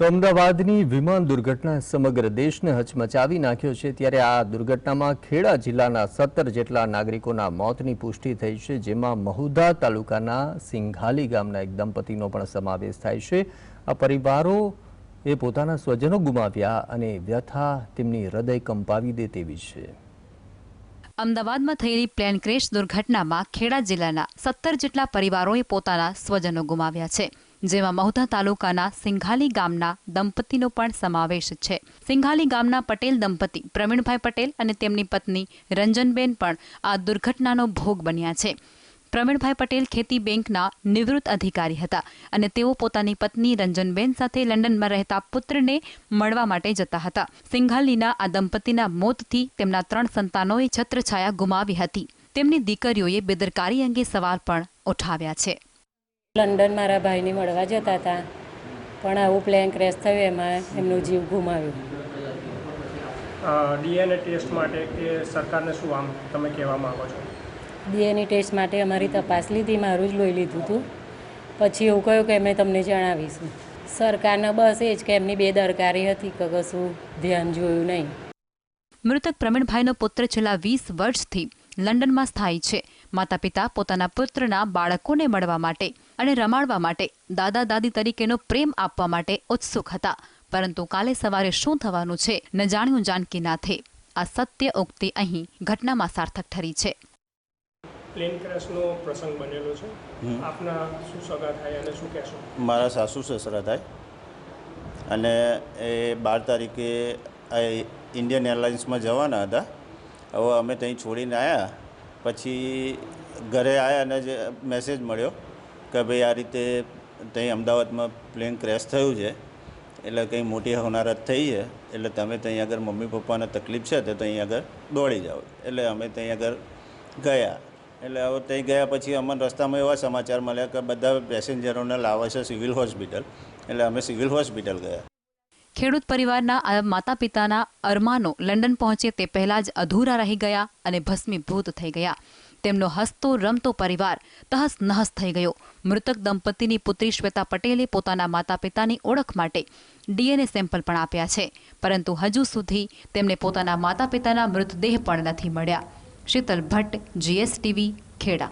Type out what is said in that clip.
તો અમદાવાદની વિમાન દુર્ઘટના સમગ્ર દેશને હચમચાવી નાખ્યો છે. ત્યારે આ દુર્ઘટનામાં ખેડા જિલ્લાના સત્તર જેટલા નાગરિકોના મોતની પુષ્ટિ થઈ છે, જેમાં મહુધા તાલુકાના સિંઘાલી ગામના એક દંપતીનો પણ સમાવેશ થાય છે. આ પરિવારો એ પોતાના સ્વજનો ગુમાવ્યા અને વ્યથા તેમની હૃદય કંપાવી દે તેવી છે. અમદાવાદમાં થયેલી પ્લેન ક્રેશ દુર્ઘટનામાં ખેડા જિલ્લાના સત્તર જેટલા પરિવારોએ પોતાના સ્વજનો ગુમાવ્યા છે. જેમાં મહુધા તાલુકાના સિંઘાલી ગામના દંપતીનો પણ સમાવેશ છે. સિંઘાલી ગામના પટેલ દંપતી પ્રવીણભાઈ પટેલ અને તેમની પત્ની રંજનબેન પણ આ દુર્ઘટનાનો ભોગ બન્યા છે. પ્રવીણભાઈ પટેલ ખેતી બેંકના નિવૃત્ત અધિકારી હતા અને તેઓ પોતાની પત્ની રંજનબેન સાથે લંડનમાં રહેતા પુત્રને મળવા માટે જતા હતા. સિંઘાલીના આ દંપતીના મોતથી તેમના ત્રણ સંતાનોએ છત્રછાયા ગુમાવી હતી. તેમની દીકરીઓએ બેદરકારી અંગે સવાલ પણ ઉઠાવ્યા છે. લંડન મારા ભાઈને મળવા જતા હતા. પણ આવું પ્લેન ક્રેશ થયું એમાં એમનો જીવ ગુમાવ્યો. ડીએનએ ટેસ્ટ માટે કે સરકારને શું આમ તમે કહેવા માગો છો? ડીએનએ ટેસ્ટ માટે અમારી તપાસ લીધી મારું જ લોહી લીધું હતું. પછી એવું કહ્યું કે અમે તમને જણાવીશું. સરકારને બસ એ જ કે એમની બેદરકારી હતી કે કશું ધ્યાન જોયું નહીં. મૃતક પ્રવીણભાઈનો પુત્ર છેલ્લા વીસ વર્ષથી લંડનમાં સ્થાયી છે. માતા પિતા પોતાના પુત્રના બાળકોને મળવા માટે અને રમાડવા માટે દાદા દાદી તરીકેનો પ્રેમ આપવા માટે ઉત્સુક હતા. પરંતુ કાલે સવારે શું થવાનું છે ન જાણ્યું જાનકી નાથે આ સત્ય ઉક્તિ અહીં ઘટનામાં સાર્થક ઠરી છે. પ્લેન ક્રેશનો પ્રસંગ બનેલો છે. આપના શું સગા થાય અને શું કહેશો? મારા સાસુ સસરા થાય. અને એ બાર તારીખે ઇન્ડિયન એરલાઇન્સમાં જવાના હતા. હવે અમે ત્યાં છોડીને આવ્યા પછી ઘરે આવ્યા અને જે મેસેજ મળ્યો. કે ભાઈ આ રીતે ત્યાં અમદાવાદમાં પ્લેન ક્રેશ થયું છે, એટલે કંઈ મોટી હોનારત થઈ છે, એટલે તમે ત્યાં આગળ મમ્મી પપ્પાને તકલીફ છે, તો ત્યાં આગળ દોડી જાઓ. એટલે અમે ત્યાં આગળ ગયા. એટલે હવે ત્યાં ગયા પછી અમને રસ્તામાં એવા સમાચાર મળ્યા કે બધા પેસેન્જરોને લાવે છે સિવિલ હોસ્પિટલ, એટલે અમે સિવિલ હોસ્પિટલ ગયા. ખેડૂત પરિવારના માતા પિતાના અરમાનો લંડન પહોંચે તે પહેલા જ અધૂરા રહી ગયા અને ભસ્મીભૂત થઈ ગયા. તેમનો હસતો રમતો પરિવાર તહસ નહસ થઈ ગયો. મૃતક દંપતીની પુત્રી શ્વેતા પટેલે પોતાના માતા પિતાની ઓળખ માટે ડીએનએ સેમ્પલ પણ આપ્યા છે. પરંતુ હજુ સુધી તેમને પોતાના માતા પિતાના મૃતદેહ પણ નથી મળ્યા. શીતલ ભટ્ટ, જીએસટીવી, ખેડા.